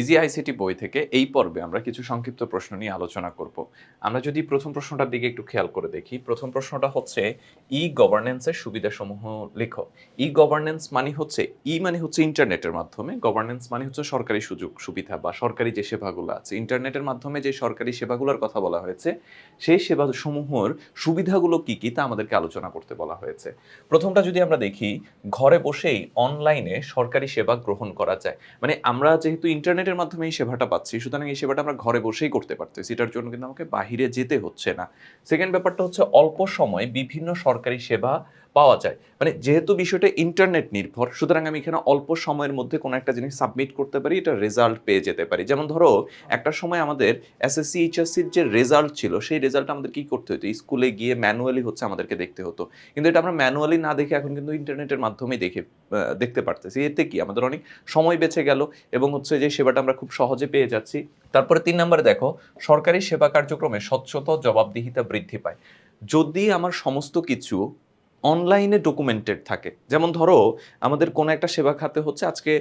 Easy ICT বই থেকে এই পর্বে আমরা কিছু সংক্ষিপ্ত প্রশ্ন নিয়ে আলোচনা করব। আমরা যদি প্রথম প্রশ্নটার দিকে একটু খেয়াল করে দেখি, প্রথম প্রশ্নটা হচ্ছে ই গভর্নেন্সের সুবিধাসমূহ লেখো। ই গভর্নেন্স মানে হচ্ছে ই মানে হচ্ছে ইন্টারনেটের মাধ্যমে গভর্নেন্স মানে হচ্ছে সরকারি সুযোগ, সুবিধা বা সরকারি যে সেবাগুলো আছে। ইন্টারনেটের মাধ্যমে যে সরকারি সেবাগুলোর কথা বলা হয়েছে, সেই সেবাসমূহের সুবিধাগুলো কি কি তা আমাদেরকে আলোচনা করতে বলা হয়েছে। প্রথমটা যদি আমরা দেখি, ঘরে বসেই অনলাইনে সরকারি সেবা গ্রহণ করা যায়। মানে আমরা যেহেতু ইন্টারনেটের মাধ্যমে এই সেবাটা পাচ্ছি। সুতরাং এই সেবাটা আমরা ঘরে বসেই করতে পারতেছি। এটার জন্য কিন্তু আমাকে বাহিরে যেতে হচ্ছে না। সেকেন্ড ব্যাপারটা হচ্ছে অল্প সময়ে বিভিন্ন সরকারি সেবা পাওয়া যায়। মানে যেহেতু বিষয়টা ইন্টারনেট নির্ভর, সুতরাং আমি এখানে অল্প সময়ের মধ্যে কোনো একটা জিনিস সাবমিট করতে পারি, এটা রেজাল্ট পেয়ে যেতে পারি। যেমন ধরো, একটা সময় আমাদের এসএসসি এইচএসসির যে রেজাল্ট ছিল, সেই রেজাল্ট আমাদের কি করতে হতো? স্কুলে গিয়ে ম্যানুয়ালি হচ্ছে আমাদেরকে দেখতে হতো। কিন্তু এটা আমরা ম্যানুয়ালি না দেখে এখন কিন্তু ইন্টারনেটের মাধ্যমেই দেখে দেখতে পারতেছি। এতে কি? আমাদের অনেক সময় বেঁচে গেল এবং হচ্ছে যে সেবাটা আমরা খুব সহজে পেয়ে যাচ্ছি। তারপরে তিন নম্বরে দেখো, সরকারি সেবা কার্যক্রমে স্বচ্ছতা, জবাবদিহিতা বৃদ্ধি পায়। যদি আমার সমস্ত কিছু অনলাইনে ডকুমেন্টেড থাকে। যেমন ধরো, আমাদের কোনো একটা সেবা খাতে হচ্ছে, আজকে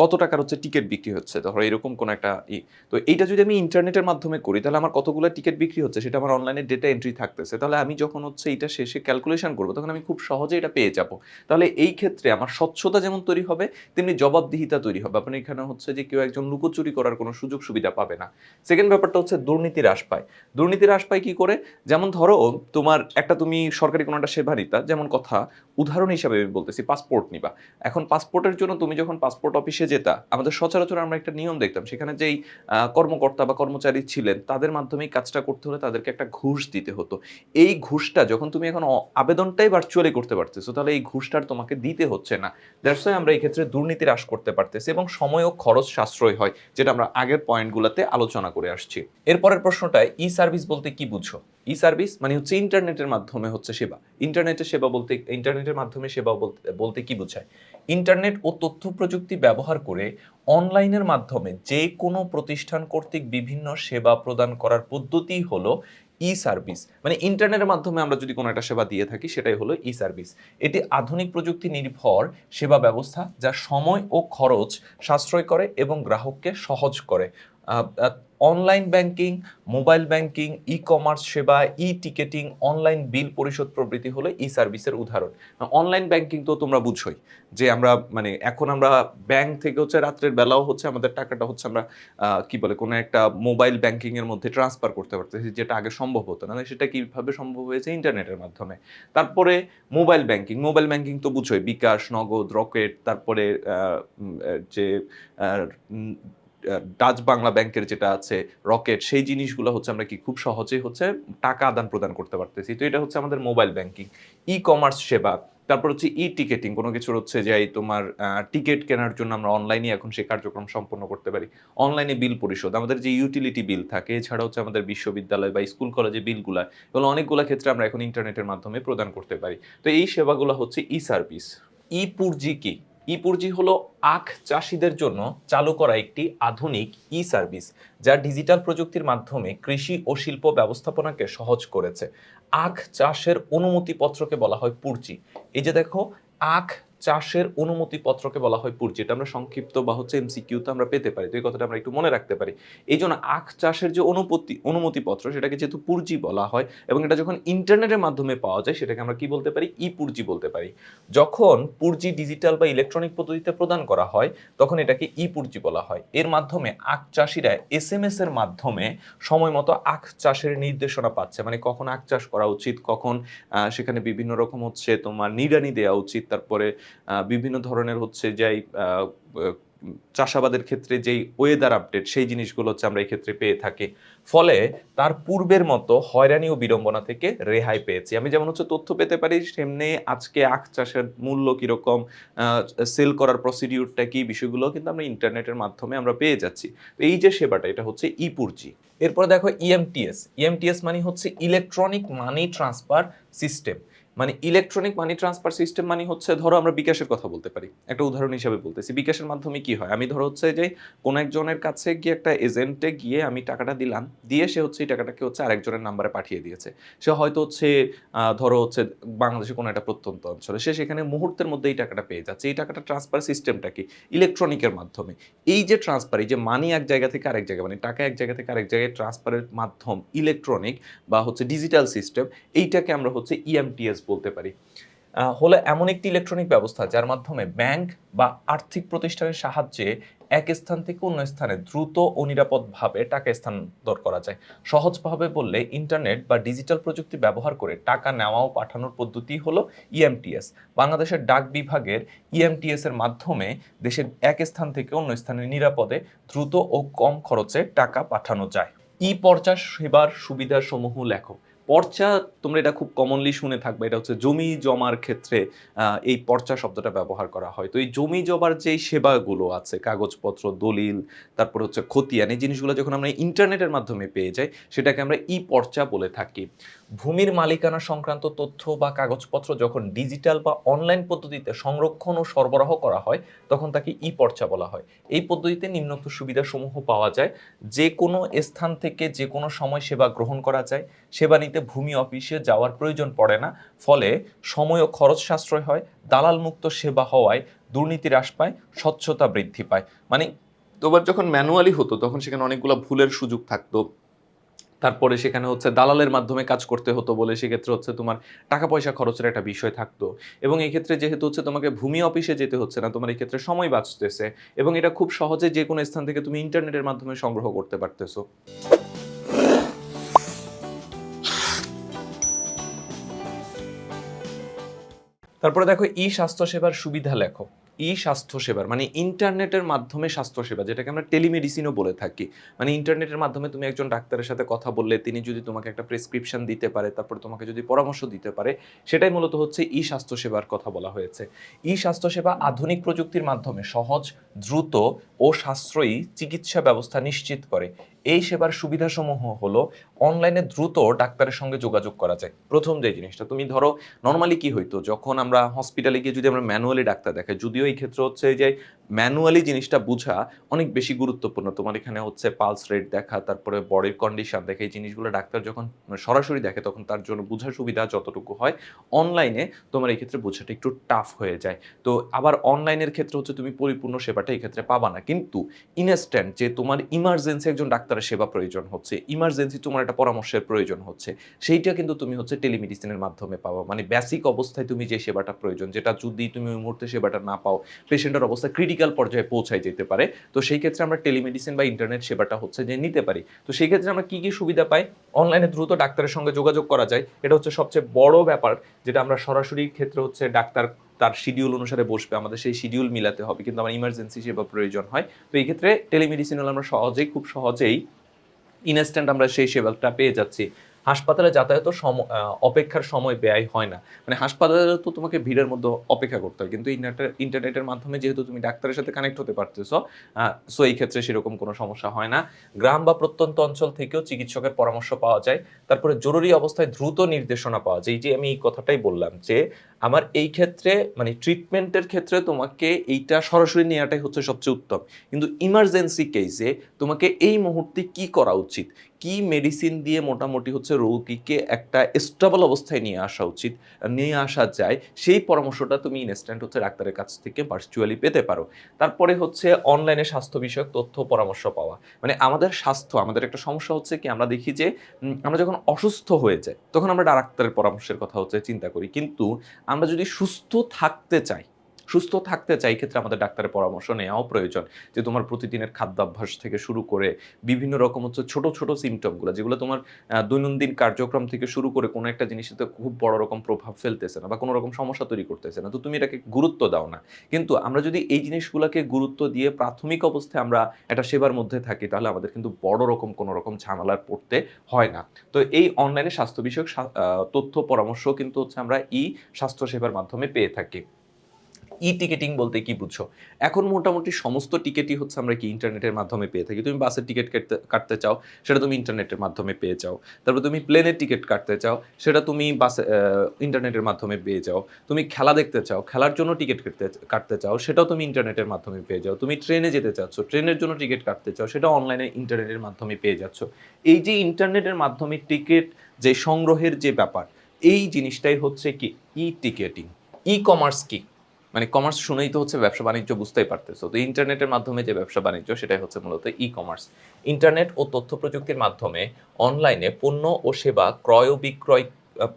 কত টাকার হচ্ছে টিকিট বিক্রি হচ্ছে? ধরো, এরকম কোনো একটা ই। তো এইটা যদি আমি ইন্টারনেটের মাধ্যমে করি, তাহলে আমার কতগুলো টিকিট বিক্রি হচ্ছে, সেটা আমার অনলাইনে ডেটা এন্ট্রি থাকতেছে। তাহলে আমি যখন হচ্ছে এটা শেষে ক্যালকুলেশন করব, তখন আমি খুব সহজে এটা পেয়ে যাব। তাহলে এই ক্ষেত্রে আমার স্বচ্ছতা যেমন তৈরি হবে, তেমনি জবাবদিহিতা তৈরি হবে। আপনি এখানে হচ্ছে যে কেউ একজন লুকোচুরি করার কোনো সুযোগ সুবিধা পাবে না। সেকেন্ড ব্যাপারটা হচ্ছে দুর্নীতি হ্রাস পায়। দুর্নীতি হ্রাস পায় কী করে? যেমন ধরো, তোমার একটা তুমি সরকারি কোনো একটা সেবা নিতা যেমন কথা, উদাহরণ হিসাবে আমি বলতেছি পাসপোর্ট নিবা। এখন পাসপোর্টের জন্য তুমি যখন পাসপোর্ট অফিসে যেতা, আমাদের সচরাচর আমরা একটা নিয়ম দেখতাম, সেখানে যেই কর্মকর্তা বা কর্মচারী ছিলেন, তাদের মাধ্যমেই কাজটা করতে হলে তাদেরকে একটা ঘুষ দিতে হতো। এই ঘুষটা যখন তুমি এখন আবেদনটাই ভার্চুয়ালি করতে পারতেছো, তাহলে এই ঘুষটা তোমাকে দিতে হচ্ছে না। দ্যাটস আমরা এই ক্ষেত্রে দুর্নীতি হ্রাস করতে পারতেছি এবং সময় ও খরচ সাশ্রয় হয়, যেটা আমরা আগের পয়েন্টগুলোতে আলোচনা করে আসছি। এরপরের প্রশ্নটা ই সার্ভিস বলতে কি বুঝো ই সার্ভিস মানে হচ্ছে ইন্টারনেটের মাধ্যমে হচ্ছে সেবা। ইন্টারনেটের সেবা বলতে, ইন্টারনেটের মাধ্যমে সেবা বলতে বলতে কি বোঝায়? ইন্টারনেট ও তথ্য প্রযুক্তি ব্যবহার করে অনলাইনের মাধ্যমে যে কোনো প্রতিষ্ঠান কর্তৃক বিভিন্ন সেবা প্রদান করার পদ্ধতি হলো ই সার্ভিস মানে ইন্টারনেটের মাধ্যমে আমরা যদি কোনো একটা সেবা দিয়ে থাকি, সেটাই হলো ই সার্ভিস এটি আধুনিক প্রযুক্তি নির্ভর সেবা ব্যবস্থা যা সময় ও খরচ সাশ্রয় করে এবং গ্রাহককে সহজ করে। Online banking mobile banking e commerce সেবা ই টিকেটিং অনলাইন বিল পরিশোধ প্রভৃতি হলো ই সার্ভিসের উদাহরণ অনলাইন ব্যাংকিং তো তোমরা বুঝোই যে আমরা মানে এখন আমরা ব্যাংক থেকে হচ্ছে রাত্রের বেলাও হচ্ছে আমাদের টাকাটা হচ্ছে আমরা কি বলে, কোনো একটা মোবাইল ব্যাংকিংয়ের মধ্যে ট্রান্সফার করতে পারতেছি, যেটা আগে সম্ভব হতো না। সেটা কীভাবে সম্ভব হয়েছে ইন্টারনেটের মাধ্যমে। তারপরে মোবাইল ব্যাংকিং মোবাইল ব্যাংকিং তো বুঝোই বিকাশ, নগদ, রকেট, তারপরে যে ডাচ বাংলা ব্যাংকের যেটা আছে রকেট সেই জিনিসগুলো হচ্ছে আমরা কি খুব সহজেই হচ্ছে টাকা আদান প্রদান করতে পারতেছি। তো এটা হচ্ছে আমাদের মোবাইল ব্যাংকিং ই কমার্স সেবা, তারপর হচ্ছে ই টিকেটিং কোনো কিছুর হচ্ছে যাই তোমার টিকিট কেনার জন্য আমরা অনলাইনে এখন সেই কার্যক্রম সম্পন্ন করতে পারি। অনলাইনে বিল পরিশোধ, আমাদের যে ইউটিলিটি বিল থাকে, এছাড়া হচ্ছে আমাদের বিশ্ববিদ্যালয় বা স্কুল কলেজে বিলগুলো এগুলো অনেকগুলো ক্ষেত্রে আমরা এখন ইন্টারনেটের মাধ্যমে প্রদান করতে পারি। তো এই সেবাগুলো হচ্ছে ই সার্ভিস ই পুরজি কি? ই পুরজি হলো আখ চাষিদের জন্য চালু করা একটি আধুনিক ই সার্ভিস যা ডিজিটাল প্রযুক্তির মাধ্যমে কৃষি ও শিল্প ব্যবস্থাপনাকে সহজ করেছে। আখ চাষের অনুমতিপত্রকে বলা হয় পুরজি। এই যে দেখো, আখ চাষের অনুমতিপত্রকে বলা হয় পুরজি এটা আমরা সংক্ষিপ্ত বা হচ্ছে এমসিকিউতে আমরা পেতে পারি। তো এই কথাটা আমরা একটু মনে রাখতে পারি। এই জন্য আখ চাষের যে অনুপতি, অনুমতিপত্র, সেটাকে যেহেতু পুরজি বলা হয় এবং এটা যখন ইন্টারনেটের মাধ্যমে পাওয়া যায়, সেটাকে আমরা কি বলতে পারি? ই পুরজি বলতে পারি। যখন পুরজি ডিজিটাল বা ইলেকট্রনিক পদ্ধতিতে প্রদান করা হয়, তখন এটাকে ই পুরজি বলা হয়। এর মাধ্যমে আখ চাষিরা এস এম এস এর মাধ্যমে সময় মতো আখ চাষের নির্দেশনা পাচ্ছে। মানে কখন আখ চাষ করা উচিত, কখন সেখানে বিভিন্ন রকম হচ্ছে তোমার নিড়ানি দেওয়া উচিত, তারপরে বিভিন্ন ধরনের হচ্ছে যাই চাষাবাদের ক্ষেত্রে যেই ওয়েদার আপডেট সেই জিনিসগুলো হচ্ছে আমরা এই ক্ষেত্রে পেয়ে থাকি। ফলে তার পূর্বের মতো হয়রানি ও বিড়ম্বনা থেকে রেহাই পেয়েছি। আমি যেমন হচ্ছে তথ্য পেতে পারি, সেমনি আজকে আখ চাষের মূল্য কীরকম সেল করার প্রসিডিউরটা কি, বিষয়গুলো কিন্তু আমরা ইন্টারনেটের মাধ্যমে আমরা পেয়ে যাচ্ছি। এই যে সেবাটা, এটা হচ্ছে ই পুরজি এরপরে দেখো ইএমটিএস ইএমটিএস মানে হচ্ছে ইলেকট্রনিক মানি ট্রান্সফার সিস্টেম মানে ইলেকট্রনিক মানি ট্রান্সফার সিস্টেম মানে হচ্ছে, ধরো আমরা বিকাশের কথা বলতে পারি। একটা উদাহরণ হিসাবে বলতেছি, বিকাশের মাধ্যমে কি হয়? আমি ধরো হচ্ছে যে, কোনো একজনের কাছে গিয়ে একটা এজেন্টে গিয়ে আমি টাকাটা দিলাম, দিয়ে সে হচ্ছে এই টাকাটাকে হচ্ছে আরেকজনের নাম্বারে পাঠিয়ে দিয়েছে। সে হয়তো হচ্ছে ধরো হচ্ছে বাংলাদেশে কোনো একটা প্রত্যন্ত অঞ্চলে, সে সেখানে মুহূর্তের মধ্যে এই টাকাটা পেয়ে যাচ্ছে। এই টাকাটা ট্রান্সফার সিস্টেমটা কি? ইলেকট্রনিকের মাধ্যমে। এই যে ট্রান্সফার এই যে মানি এক জায়গা থেকে আরেক জায়গায় মানে টাকা এক জায়গা থেকে আরেক জায়গায় ট্রান্সফারের মাধ্যম ইলেকট্রনিক বা হচ্ছে ডিজিটাল সিস্টেম এইটাকে আমরা হচ্ছে ইএমটিএস বলতে পারি হলো এমন একটি ইলেকট্রনিক ব্যবস্থা যার মাধ্যমে ব্যাংক বা আর্থিক প্রতিষ্ঠানের সাহায্যে এক স্থান থেকে অন্য স্থানে দ্রুত ও নিরাপদভাবে টাকা স্থানান্তর করা যায়। সহজভাবে বললে ইন্টারনেট বা ডিজিটাল প্রযুক্তি ব্যবহার করে টাকা নেওয়া ও পাঠানোর পদ্ধতি হলো ইএমটিএস বাংলাদেশের ডাক বিভাগের ইএমটিএস এর মাধ্যমে দেশের এক স্থান থেকে অন্য স্থানে নিরাপদে দ্রুত ও কম খরচে টাকা পাঠানো যায়। ই পর্চা সেবার সুবিধাসমূহ লেখো। পর্চা তোমরা এটা খুব কমনলি শুনে থাকবে, এটা হচ্ছে জমি জমার ক্ষেত্রে এই পর্চা শব্দটা ব্যবহার করা হয়। তো এই জমি জমার যেই সেবাগুলো আছে, কাগজপত্র, দলিল, তারপর হচ্ছে খতিয়ান, এই জিনিসগুলো যখন আমরা ইন্টারনেটের মাধ্যমে পেয়ে যাই, সেটাকে আমরা ই পর্চা বলে থাকি। ভূমির মালিকানা সংক্রান্ত তথ্য বা কাগজপত্র যখন ডিজিটাল বা অনলাইন পদ্ধতিতে সংরক্ষণ ও সরবরাহ করা হয়, তখন তাকে ই পর্চা বলা হয়। এই পদ্ধতিতে নিম্নোক্ত সুবিধাসমূহ পাওয়া যায়। যে কোনো স্থান থেকে যে কোনো সময় সেবা গ্রহণ করা যায়। সেবা নিতে ভূমি অফিসে যাওয়ার প্রয়োজন পড়ে না। ফলে সময় ও খরচ সাশ্রয় হয় দালাল মুক্ত সেবা হওয়ায় দুর্নীতি হ্রাস পায়, স্বচ্ছতা বৃদ্ধি পায়। মানে তোমার যখন ম্যানুয়ালি হতো, তখন সেখানে অনেকগুলো ভুলের সুযোগ থাকতো। তারপরে সেখানে হচ্ছে দালালের মাধ্যমে কাজ করতে হতো বলে সেক্ষেত্রে হচ্ছে তোমার টাকা পয়সা খরচের একটা বিষয় থাকতো। এবং এই ক্ষেত্রে যেহেতু হচ্ছে তোমাকে ভূমি অফিসে যেতে হচ্ছে না, তোমার এই ক্ষেত্রে সময় বাঁচতেছে। এবং এটা খুব সহজে যে কোনো স্থান থেকে তুমি ইন্টারনেটের মাধ্যমে সংগ্রহ করতে পারতেছো। তারপরে দেখো ই স্বাস্থ্যসেবার সুবিধা লেখো। ই স্বাস্থ্যসেবার মানে ইন্টারনেটের মাধ্যমে স্বাস্থ্যসেবা, যেটাকে আমরা টেলিমেডিসিনও বলে থাকি। মানে ইন্টারনেটের মাধ্যমে তুমি একজন ডাক্তারের সাথে কথা বললে, তিনি যদি তোমাকে একটা প্রেসক্রিপশন দিতে পারে, তারপরে তোমাকে যদি পরামর্শ দিতে পারে, সেটাই মূলত হচ্ছে ই স্বাস্থ্যসেবার কথা বলা হয়েছে। ই স্বাস্থ্যসেবা আধুনিক প্রযুক্তির মাধ্যমে সহজ, দ্রুত ও সাশ্রয়ী চিকিৎসা ব্যবস্থা নিশ্চিত করে। এই সেবার সুবিধাসমূহ হলো অনলাইনে দ্রুত ডাক্তারের সঙ্গে যোগাযোগ করা যায়। প্রথম যে জিনিসটা, তুমি ধরো নর্মালি কি হইতো? যখন আমরা হসপিটালে গিয়ে যদি আমরা ম্যানুয়ালি ডাক্তার দেখাই, যদিও এই ক্ষেত্রে হচ্ছে যে ম্যানুয়ালি জিনিসটা বোঝা অনেক বেশি গুরুত্বপূর্ণ। তোমার এখানে হচ্ছে পালস রেট দেখা, তারপরে বডির কন্ডিশন দেখা, এই জিনিসগুলো ডাক্তার যখন সরাসরি দেখে, তখন তার জন্য বোঝার সুবিধা যতটুকু হয় অনলাইনে তোমার এই ক্ষেত্রে বোঝাটা একটু টাফ হয়ে যায়। তো আবার অনলাইনের ক্ষেত্রে হচ্ছে তুমি পরিপূর্ণ সেবাটা এই ক্ষেত্রে পাবা না। কিন্তু ইনস্ট্যান্ট যে তোমার ইমার্জেন্সি একজন ডাক্তারের সেবা প্রয়োজন হচ্ছে ইমার্জেন্সি তোমার একটা পরামর্শের প্রয়োজন হচ্ছে, সেইটা কিন্তু তুমি হচ্ছে টেলিমেডিসিনের মাধ্যমে পাবা মানে বেসিক অবস্থায় তুমি যে সেবাটা প্রয়োজন, যেটা যদি তুমি ওই মুহূর্তে সেবাটা না পাও পেশেন্টের অবস্থা ক্রিটিক্যাল পর্যায়ে পৌঁছায় যেতে পারে। তো সেই ক্ষেত্রে আমরা টেলিমেডিসিন বা ইন্টারনেট সেবাটা হচ্ছে যে নিতে পারি। তো সেই ক্ষেত্রে আমরা কি কি সুবিধা পাই? অনলাইনে দ্রুত ডাক্তারের সঙ্গে যোগাযোগ করা যায়। এটা হচ্ছে সবচেয়ে বড় ব্যাপার, যেটা আমরা সরাসরি ক্ষেত্রে হচ্ছে ডাক্তার তার শিডিউল অনুসারে বসবে, আমাদের সেই শিডিউল মিলাতে হবে, কিন্তু আমার ইমার্জেন্সি সেবা প্রয়োজন হয়। তো এই ক্ষেত্রে টেলিমেডিসিন হলে আমরা সহজেই, খুব সহজেই ইনস্ট্যান্ট আমরা সেই সেবাটা পেয়ে যাচ্ছি। হাসপাতালে যাতায়াত সম- অপেক্ষার সময় ব্যয় হয় না। মানে হাসপাতালে তো তোমাকে ভিড়ের মধ্যে অপেক্ষা করতে হয়, কিন্তু ইন্টারনেটের মাধ্যমে যেহেতু তুমি ডাক্তারের সাথে কানেক্ট হতে পারতেছো সো এই ক্ষেত্রে সেরকম কোনো সমস্যা হয় না। গ্রাম বা প্রত্যন্ত অঞ্চল থেকেও চিকিৎসকের পরামর্শ পাওয়া যায়। তারপরে জরুরি অবস্থায় দ্রুত নির্দেশনা পাওয়া যায়। এই যে আমি এই কথাটাই বললাম যে আমার এই ক্ষেত্রে মানে ট্রিটমেন্টের ক্ষেত্রে তোমাকে এইটা সরাসরি নেওয়াটাই হচ্ছে সবচেয়ে উত্তম। কিন্তু ইমার্জেন্সি কেসে তোমাকে এই মুহূর্তে কি করা উচিত? কি মেডিসিন দিয়ে মোটামুটি হচ্ছে রোগীকে একটা স্টেবল অবস্থায় নিয়ে আসা উচিত, নিয়ে আসা যায়, সেই পরামর্শটা তুমি ইনস্ট্যান্ট হচ্ছে ডাক্তারের কাছ থেকে ভার্চুয়ালি পেতে পারো। তারপরে হচ্ছে অনলাইনে স্বাস্থ্য বিষয়ক তথ্য পরামর্শ পাওয়া। মানে আমাদের স্বাস্থ্য, আমাদের একটা সমস্যা হচ্ছে কি, আমরা দেখি যে আমরা যখন অসুস্থ হয়ে যাই, তখন আমরা ডাক্তারের পরামর্শের কথা হচ্ছে চিন্তা করি। কিন্তু আমরা যদি সুস্থ থাকতে চাই সুস্থ থাকতে চাই ক্ষেত্রে আমাদের ডাক্তারের পরামর্শ নেওয়াও প্রয়োজন। যে তোমার প্রতিদিনের খাদ্যাভ্যাস থেকে শুরু করে বিভিন্ন রকম হচ্ছে ছোট ছোট সিমটমগুলো যেগুলো তোমার দৈনন্দিন কার্যক্রম থেকে শুরু করে কোনো একটা জিনিসের খুব বড় রকম প্রভাব ফেলতেছে না বা কোনো রকম সমস্যা তৈরি করতেছে না। তো তুমি এটাকে গুরুত্ব দাও না। কিন্তু আমরা যদি এই জিনিসগুলোকে গুরুত্ব দিয়ে প্রাথমিক অবস্থায় আমরা একটা সেবার মধ্যে থাকি, তাহলে আমাদের কিন্তু বড় রকম কোনো রকম ঝামেলার পড়তে হয় না। তো এই অনলাইনে স্বাস্থ্য বিষয়ক তথ্য পরামর্শ কিন্তু হচ্ছে আমরা ই, স্বাস্থ্য সেবার মাধ্যমে পেয়ে থাকি। ই টিকেটিং বলতে কি বুঝছ? এখন মোটামুটি সমস্ত টিকিটই হচ্ছে আমরা কি ইন্টারনেটের মাধ্যমে পেয়ে থাকি। তুমি বাসের টিকিট কাটতে কাটতে চাও, সেটা তুমি ইন্টারনেটের মাধ্যমে পেয়ে যাও। তারপর তুমি প্লেনের টিকিট কাটতে চাও, সেটা তুমি বাসে ইন্টারনেটের মাধ্যমে পেয়ে যাও। তুমি খেলা দেখতে চাও, খেলার জন্য টিকিট কাটতে কাটতে চাও, সেটাও তুমি ইন্টারনেটের মাধ্যমে পেয়ে যাও। তুমি ট্রেনে যেতে চাচ্ছ ট্রেনের জন্য টিকিট কাটতে চাও, সেটাও অনলাইনে ইন্টারনেটের মাধ্যমে পেয়ে যাচ্ছ। এই যে ইন্টারনেটের মাধ্যমে টিকিট যে সংগ্রহের যে ব্যাপার, এই জিনিসটাই হচ্ছে কি? ই টিকেটিং ই কমার্স কি? মানে কমার্স শুনেই তো হচ্ছে ব্যবসা বাণিজ্য বুঝতেই পারতেছো। তো ইন্টারনেটের মাধ্যমে যে ব্যবসা বাণিজ্য, সেটাই হচ্ছে মূলত ই কমার্স ইন্টারনেট ও তথ্য প্রযুক্তির মাধ্যমে অনলাইনে পণ্য ও সেবা ক্রয় ও বিক্রয়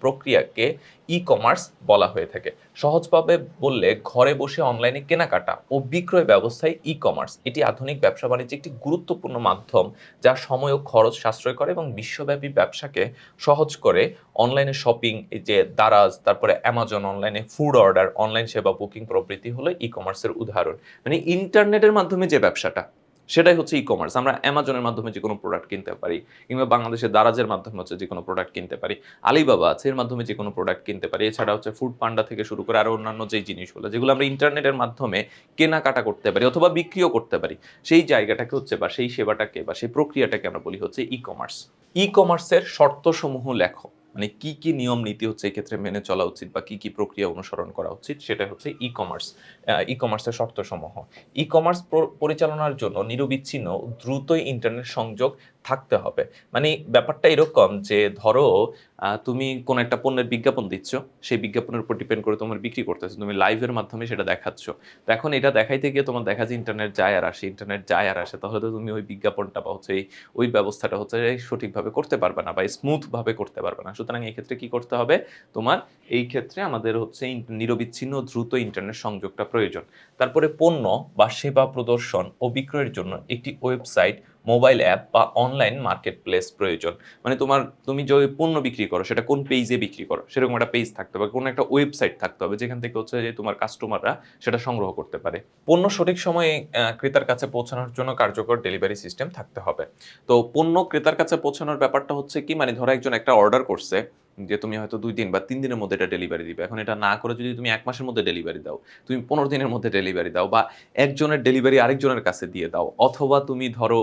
প্রক্রিয়াকে ই কমার্স বলা হয়ে থাকে। সহজভাবে বললে ঘরে বসে অনলাইনে কেনাকাটা ও বিক্রয় ব্যবস্থায় ই কমার্স এটি আধুনিক ব্যবসা বাণিজ্যের একটি গুরুত্বপূর্ণ মাধ্যম যা সময় ও খরচ সাশ্রয় করে এবং বিশ্বব্যাপী ব্যবসাকে সহজ করে অনলাইনে শপিং যে দারাজ, তারপরে অ্যামাজন অনলাইনে ফুড অর্ডার অনলাইন সেবা বুকিং প্রভৃতি হলো ই কমার্সের উদাহরণ। মানে ইন্টারনেটের মাধ্যমে যে ব্যবসাটা সেটাই হচ্ছে ই কমার্স আমরা অ্যামাজনের মাধ্যমে যে কোনো প্রোডাক্ট কিনতে পারি, কিংবা বাংলাদেশের দারাজের মাধ্যমে হচ্ছে যে কোনো প্রোডাক্ট কিনতে পারি আলিবাবা আছে এর মাধ্যমে যে কোনো প্রোডাক্ট কিনতে পারি। এছাড়া হচ্ছে ফুড পান্ডা থেকে শুরু করে আরও অন্যান্য যেই জিনিসগুলো, যেগুলো আমরা ইন্টারনেটের মাধ্যমে কেনাকাটা করতে পারি অথবা বিক্রিও করতে পারি, সেই জায়গাটাকে হচ্ছে বা সেই সেবাটাকে বা সেই প্রক্রিয়াটাকে আমরা বলি হচ্ছে ই কমার্স ই কমার্সের শর্তসমূহ লেখো মানে কি কি নিয়ম নীতি হচ্ছে এক্ষেত্রে মেনে চলা উচিত বা কি কি প্রক্রিয়া অনুসরণ করা উচিত সেটা হচ্ছে ই কমার্স ই কমার্সের শর্তসমূহ। ই কমার্স পরিচালনার জন্য নিরবিচ্ছিন্ন দ্রুত ইন্টারনেট সংযোগ থাকতে হবে। মানে ব্যাপারটা এরকম যে ধরো তুমি কোন একটা পণ্যের বিজ্ঞাপন দিচ্ছ, সেই বিজ্ঞাপনের উপর ডিপেন্ড করে তোমার বিক্রি করতেছো, তুমি লাইভের মাধ্যমে সেটা দেখাচ্ছ। তো এখন এটা দেখাইতে গিয়ে তোমার দেখা যায় ইন্টারনেট যায় আর আসে ইন্টারনেট যায় আর আসে, তাহলে তো তুমি ওই বিজ্ঞাপনটা বা হচ্ছে ওই ব্যবস্থাটা হচ্ছে সঠিকভাবে করতে পারবে না বা স্মুথভাবে করতে পারবে না। সুতরাং এই ক্ষেত্রে কি করতে হবে? তোমার এই ক্ষেত্রে আমাদের হচ্ছে নিরবিচ্ছিন্ন, দ্রুত ইন্টারনেট সংযোগটা প্রয়োজন। তারপরে পণ্য বা সেবা প্রদর্শন ও বিক্রয়ের জন্য একটি ওয়েবসাইট মোবাইল অ্যাপ বা অনলাইন মার্কেট প্লেস প্রয়োজন। মানে তোমার, তুমি যে পণ্য বিক্রি করো, সেটা কোন পেজে বিক্রি করো, সেরকম একটা পেজ থাকতে হবে কোনো একটা ওয়েবসাইট থাকতে হবে, যেখান থেকে হচ্ছে যে তোমার কাস্টমাররা সেটা সংগ্রহ করতে পারে। পণ্য সঠিক সময়ে ক্রেতার কাছে পৌঁছানোর জন্য কার্যকর ডেলিভারি সিস্টেম থাকতে হবে। তো পণ্য ক্রেতার কাছে পৌঁছানোর ব্যাপারটা হচ্ছে কি মানে ধরো একজন একটা অর্ডার করছে যে তুমি হয়তো দুই দিন বা তিন দিনের মধ্যে এটা ডেলিভারি দিবে। এখন এটা না করে যদি তুমি এক মাসের মধ্যে ডেলিভারি দাও, তুমি পনেরো দিনের মধ্যে ডেলিভারি দাও বা একজনের ডেলিভারি আরেকজনের কাছে দিয়ে দাও অথবা তুমি ধরো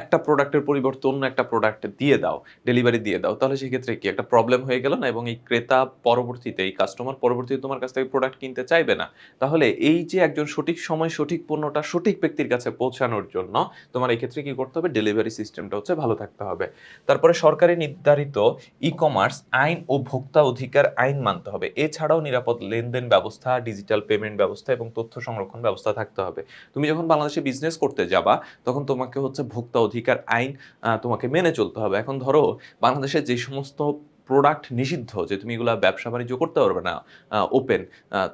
একটা প্রোডাক্টের পরিবর্তে অন্য একটা প্রোডাক্ট দিয়ে দাও ডেলিভারি দিয়ে দাও, তাহলে সেক্ষেত্রে কি একটা প্রবলেম হয়ে গেল না? এবং এই ক্রেতা পরবর্তীতে, এই কাস্টমার পরবর্তীতে তোমার কাছ থেকে প্রোডাক্ট কিনতে চাইবে না? তাহলে এই যে একজন সঠিক সময়, সঠিক পণ্যটা সঠিক ব্যক্তির কাছে পৌঁছানোর জন্য তোমার এই ক্ষেত্রে কি করতে হবে? ডেলিভারি সিস্টেমটা হচ্ছে ভালো থাকতে হবে। তারপরে সরকারি নির্ধারিত ই কমার্স আইন ও ভোক্তা অধিকার আইন মানতে হবে। এছাড়াও নিরাপদ লেনদেন ব্যবস্থা ডিজিটাল পেমেন্ট ব্যবস্থা এবং তথ্য সংরক্ষণ ব্যবস্থা থাকতে হবে। তুমি যখন বাংলাদেশে বিজনেস করতে যাবা, তখন তোমাকে হচ্ছে ভোক্তা অধিকার আইন তোমাকে মেনে চলতে হবে। এখন ধরো, বাংলাদেশে যে সমস্ত প্রোডাক্ট নিষিদ্ধ, যে তুমি এগুলা ব্যবসা বাণিজ্য করতে পারবে না ওপেন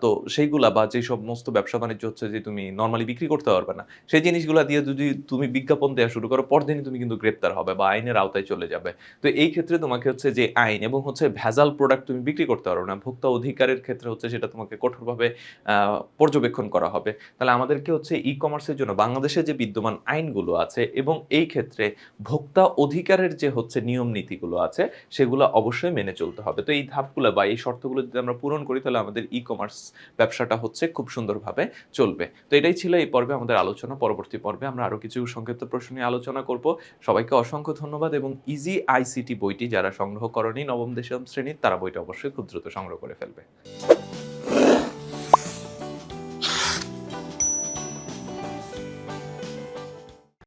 তো সেইগুলা বা যে সমস্ত ব্যবসা বাণিজ্য হচ্ছে যে তুমি নর্মালি বিক্রি করতে পারবে না, সেই জিনিসগুলো দিয়ে যদি তুমি বিজ্ঞাপন দেওয়া শুরু করো, পরদিনই তুমি কিন্তু গ্রেপ্তার হবে বা আইনের আওতায় চলে যাবে। তো এই ক্ষেত্রে তোমাকে হচ্ছে যে আইন এবং হচ্ছে ভেজাল প্রোডাক্ট তুমি বিক্রি করতে পারবে না, ভোক্তা অধিকারের ক্ষেত্রে হচ্ছে সেটা তোমাকে কঠোরভাবে পর্যবেক্ষণ করা হবে। তাহলে আমাদেরকে হচ্ছে ই কমার্সের জন্য বাংলাদেশে যে বিদ্যমান আইনগুলো আছে এবং এই ক্ষেত্রে ভোক্তা অধিকারের যে হচ্ছে নিয়ম নীতিগুলো আছে, সেগুলো অবশ্যই মেনে চলতে হবে। তো এই ধাপগুলো বা এই শর্তগুলো যদি আমরা পূরণ করি, তাহলে আমাদের ই কমার্স ব্যবসাটা হচ্ছে খুব সুন্দরভাবে চলবে। তো এটাই ছিল এই পর্বে আমাদের আলোচনা। পরবর্তী পর্বে আমরা আরও কিছু সংক্ষিপ্ত প্রশ্ন নিয়ে আলোচনা করব। সবাইকে অসংখ্য ধন্যবাদ এবং ইজি আইসিটি বইটি যারা সংগ্রহ করেনি, নবম, দশম শ্রেণির, তারা বইটা অবশ্যই খুব দ্রুত সংগ্রহ করে ফেলবে।